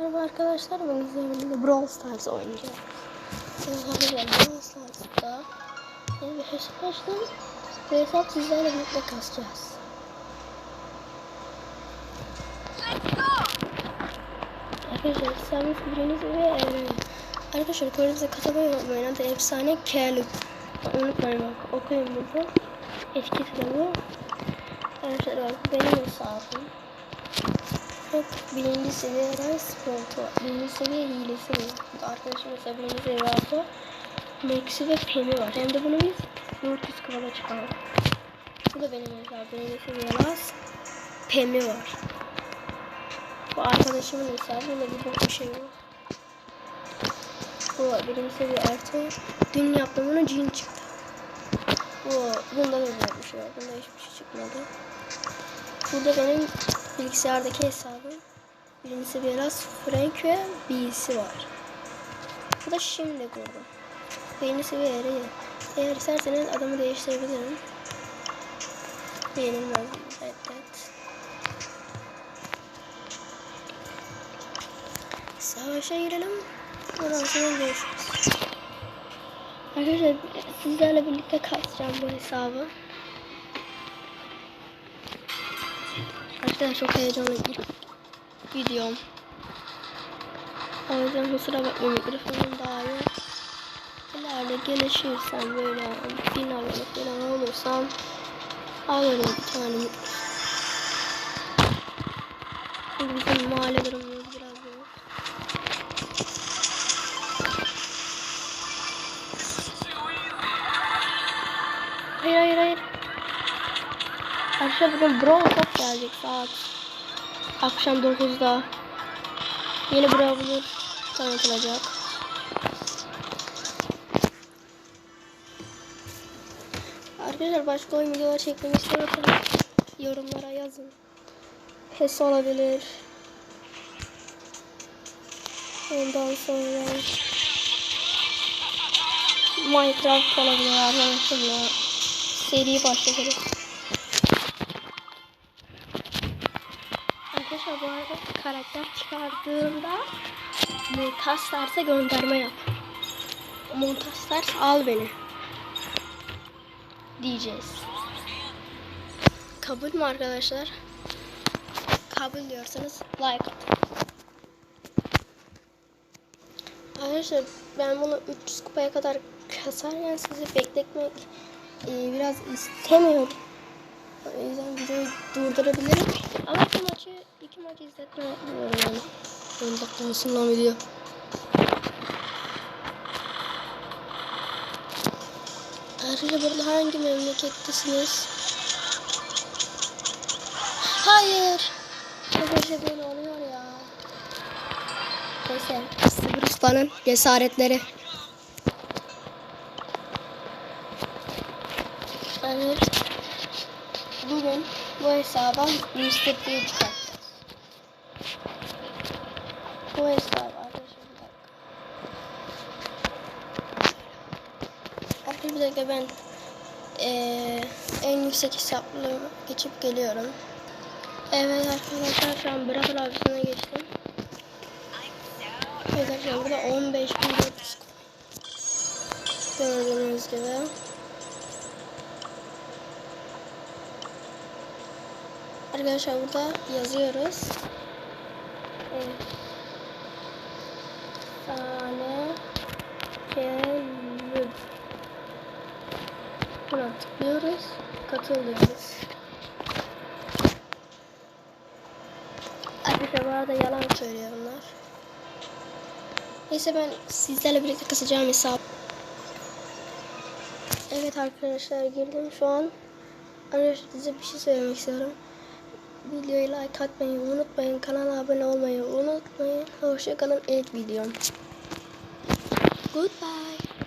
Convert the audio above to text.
Merhaba arkadaşlar ben izleyebildiğimde Brawl Stars oynayacağız. Arkadaşlar Brawl Stars'ta yeni bir hesap açtım. Bu hesap sizlerle birlikte kasacağız. Arkadaşlar hesabın fikriniz ve e, arkadaşlar konunuza katılmayı unutmayın. Adı efsane Kelip. Unutmayın bak okuyun burada. Eski kitabı. Arkadaşlar benim hesabım. Çok birinci seviye Rice Sport var. Birinci seviye hilesi var. Arkadaşım mesela birinci seviye aldı. Max'i ve Pem'i var. Hem de bunu biz 400 kupada çıkardık. Bu da benim mesela birinci seviye Rice. Pem'i var. Bu arkadaşımın hesabı. Bunda bir bir şey yok. Bu birinci seviye artı. Dün yaptığım bunu cin çıktı. Bu, bunda da böyle bir şey yok. Bunda hiçbir şey çıkmadı. Burada benim bilgisayardaki hesabım. Birinci seviye Ras, Frank ve B'si var. Bu da şimdi kurdum. Birinci seviye Eri. Eğer isterseniz adamı değiştirebilirim. Yenilmez. Evet, evet. Savaşa girelim. Ondan sonra görüşürüz. Arkadaşlar sizlerle birlikte kasacağım bu hesabı. Arkadaşlar çok heyecanlı bir videom. O yüzden kusura bakmayın mikrofonum daha yok. İleride gelişirsem böyle bin abone falan olursam alırım bir tane mikrofon. Bizim mahalle durumumuz biraz zor. Hayır hayır. Arkadaşlar bugün Brawl Cup gelecek saat akşam 9'da. Yeni Brawler tanıtılacak. Arkadaşlar başka oyun videolar çekmemi istiyorsanız yorumlara yazın. PES olabilir. Ondan sonra Minecraft olabilir arkadaşlar. Seri başlatırız. Arkadaşlar bu arada karakter çıkardığında Montaj Stars'a gönderme yap. Montaj Stars al beni. Diyeceğiz. Kabul mü arkadaşlar? Kabul diyorsanız like atın. Arkadaşlar ben bunu 300 kupaya kadar kasarken sizi bekletmek e, biraz istemiyorum. O yüzden videoyu durdurabilirim. Ama iki maçı, iki maçı izletme yapmıyorum yani. 10 dakika olsun lan video. Arkadaşlar burada hangi memlekettesiniz? Hayır. Arkadaşlar böyle oluyor ya. Neyse. Sıfır Usta'nın cesaretleri. Evet. Bugün bu hesaba. P çıkartacağız. Bu hesap arkadaşlar. Arkadaşlar bir dakika ben eee, en yüksek hesaplı geçip geliyorum. Evet arkadaşlar şu an Brawl abisine geçtim. Arkadaşlar burada 15.400 gördüğünüz gibi. Arkadaşlar burada yazıyoruz. Evet. Tane kelib. Buna tıklıyoruz. Katılıyoruz. Arkadaşlar bu arada yalan söylüyor bunlar. Neyse ben sizlerle birlikte kasacağım hesap. Evet arkadaşlar girdim şu an. Arkadaşlar size bir şey söylemek istiyorum. Videoyu like atmayı unutmayın. Kanala abone olmayı unutmayın. Hoşçakalın ilk videom. Goodbye.